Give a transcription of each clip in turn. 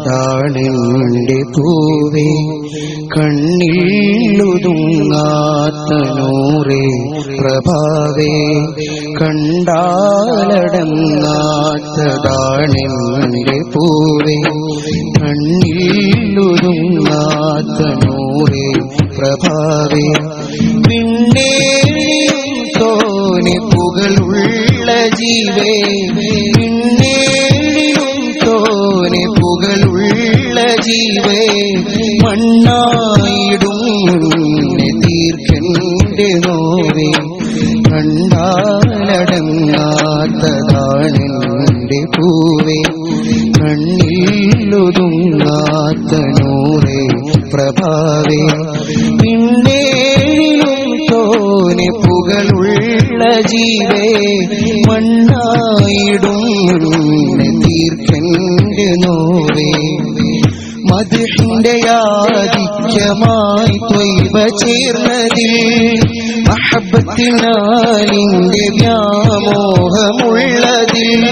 കണ്ടാലടങ്ങാത്തതാണെന്റെ പൂവേ കണ്ണില്ലുതുങ്ങാത്ത നൂറേ പ്രഭാവേ കണ്ടാലടങ്ങാത്തതാണെന്റെ പൂവേ കണ്ണില്ലുതുങ്ങാത്ത നൂറേ പ്രഭാവേ. പിന്നേ തോനെ പുകളുള്ള ജീവേ പ്രഭാവേ. പിന്നേഴിലും തോനെ പുകളുള്ള ജീവേ മണ്ണായിടും നിന്നെ തീർക്കന്റെ നോവേ. മധുഷിന്റെ ആധിക്യമായി ത്വൈവ ചേർന്നതിൽ വ്യാമോഹമുള്ളതിൽ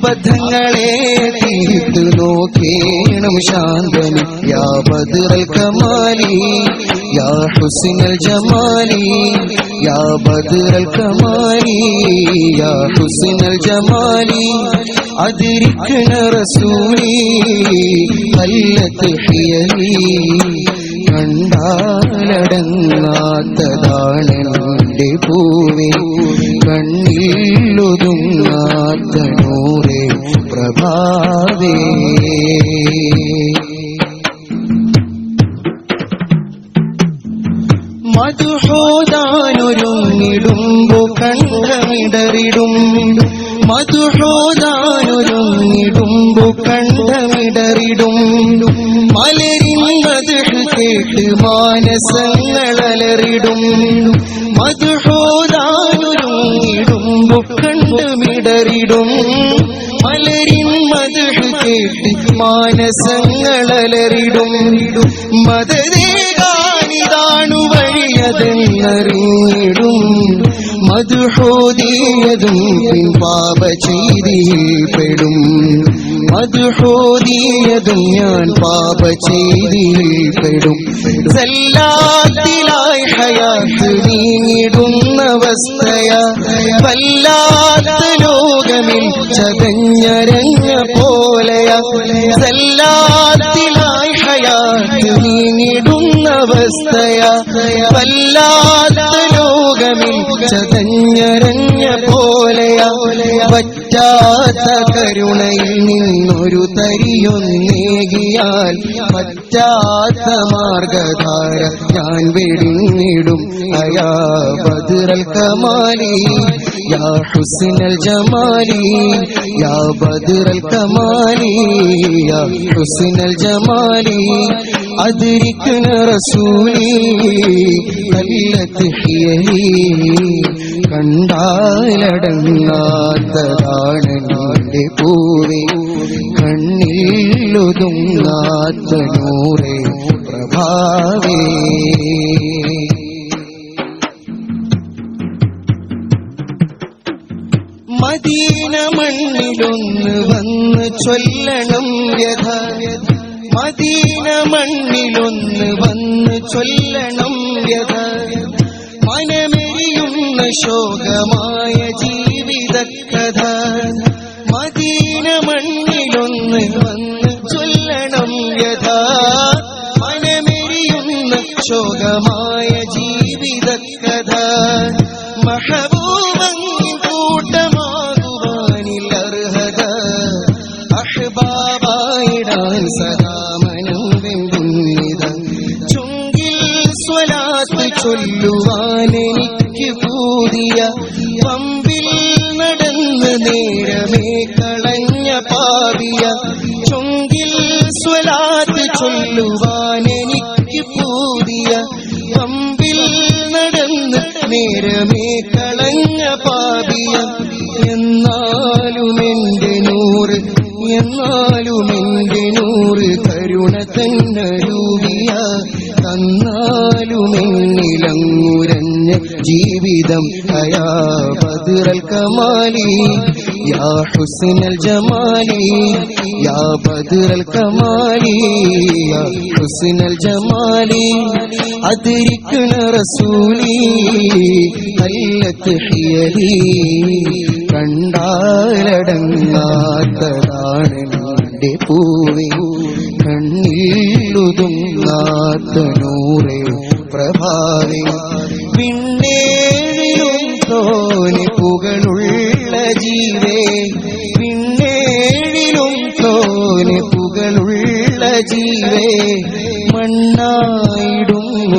അബദ്ധങ്ങളെ തീർത്തു നോക്കേണം ശാന്തന്. യാ ബദ്റൽ കമാലി യാ ഹുസിനൽ ജമാലി യാ ബദ്റൽ കമാലി യാ ഹുസിനൽ ജമാലി. അതിരിക്കണ റസൂലി കല്ലത്ത് ഹിയലി. കണ്ടാലടങ്ങാത്തതാണ് എന്റെ പൂവേ കണ്ണിലൊതുങ്ങാത്ത നൂറേ പ്രഭാവേ. മധുഹോദാനൊരുങ്ങിടുമ്പു കണ്ടമിടറിടും മധുഹോദാനൊരുങ്ങിടുമ്പു കണ്ടമിടറിടും മലരിൻ മധു കേട്ട് മാനസങ്ങളലറിടും. മധുഹോദാനൊരുങ്ങിടുമ്പു കണ്ഠമിടറിടും മലരിൻ മധു കേട്ട് മാനസങ്ങളലറിടും മതരേകാനിതാണു വഴിയതെന്നറിയിടും മധുഹോദിയതും പാപ ചെയ്തിൽപ്പെടും മധുഹോദിയതും ഞാൻ പാപ ചെയ്തിൽപ്പെടും സല്ലാത്തിലായി ഹയാത്ത് നീങ്ങിടുന്നവസ്ഥയ വല്ലാത്ത ലോകമിൽ ചതഞ്ഞരഞ്ഞ പോലെയ സല്ലാത്തിലായി ഹയാത്ത് നീങ്ങിടുന്നവസ്ഥയ വല്ലാത്ത ലോകമിൽ ചതഞ്ഞരഞ്ഞ പോലെയ പറ്റാത്ത കരുണയിൽ നിന്നൊരു തരിയൊന്നേകിയാൽ പറ്റാത്ത മാർഗധാര ഞാൻ വെടിഞ്ഞിടും. അയാ ബദുറൽ കമാലി യാ ഹുസ്നൽ ജമാലി യാ ബദുറൽ കമാലി യാ ഹുസ്നൽ ജമാലി. അതിരിക്കണ റസൂലി കല്ലത്ത് ഹിയലി. കണ്ടാലടങ്ങാത്തതാണ് നിന്റെ പൂവേ. കണ്ണില്ലൊതുങ്ങാത്ത നൂറേ പ്രഭാവേ. മദീന മണ്ണിലൊന്ന് വന്ന് ചൊല്ലണം വ്യഥ മദീന മണ്ണിലൊന്ന് വന്ന് ചൊല്ലണം വ്യഥ ശോകമായ ജീവിത കഥ മദീന മണ്ണിലൊന്ന് വന്ന് ചൊല്ലണം യഥാ. മനമെരിയുന്ന ശോകമായ ജീവിത കഥ മഹബൂബങ്ങിൻ കൂട്ടമാകുവാനിൽ അർഹത. അഹ്ബാബായിടാൻ സദാമനം വെമ്പുന്നിത. ചുങ്കിൽ സ്വലാത്ത് ചൊല്ലുവാൻ എനിക്ക് പൂതിയ പമ്പിൽ നടന്ന് നേരമേ കളഞ്ഞ പാവിയ ചൊങ്കിൽ സ്വലാത്ത് ചൊല്ലുവാൻ എനിക്ക് പൂതിയ പമ്പിൽ നടന്ന് നേരമേ കളഞ്ഞ പാവിയ എന്നാലും എന്റെ നൂറ് എന്നാലും എന്റെ നൂറ് കരുണ തന്നെ രൂപിയ തന്നാലും എന്നിലങ്ങുരഞ്ഞ ജീവിതം അയാ കമാലി യാ ഹുസ്നൽ ജമാലി യാ ബദുറൽ കമാലി യാ ഹുസ്നൽ ജമാലി. അതിരിക്കണ റസൂലി കല്ലത്ത് ഹിയലി കണ്ടാലടങ്ങാത്തതാണ് നിന്റെ പൂവി. കണ്ണിലുതുങ്ങാത്ത നൂറേ പ്രഭാവേ. പിന്നേഴിലും തോനി പുകളുള്ള ജീവേ. പിന്നേഴിലും തോനി പുകളുള്ള ജീവേ. മണ്ണായിടും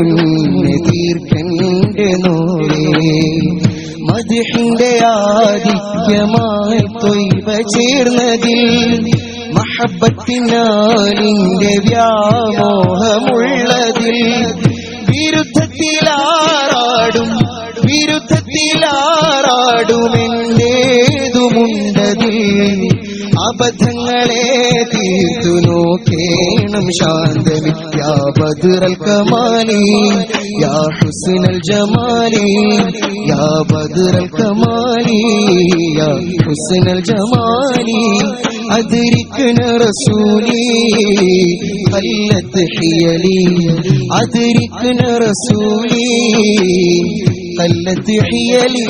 തീർക്കന്റെ നോവേ. മതിഹിന്റെ ആധിക്യമായി തൊയ്വ ചേർന്നതിൽ മഹബത്തിനാലിന്റെ വ്യാമോഹമുള്ളതിൽ വിരുദ്ധത്തിലാറാടുമെന്തേതുമുണ്ടതിൽ അബദ്ധങ്ങളെ തീർത്തു നോക്കേണം ശാന്തമി യാ ബദുറൽ കമാലി യാ ഹുസ്നൽ ജമാലി യാ ബദുറൽ കമാലി യാ ഹുസ്നൽ ജമാലി أدركنا رسولي قلت حيلي أدركنا رسولي قلت حيلي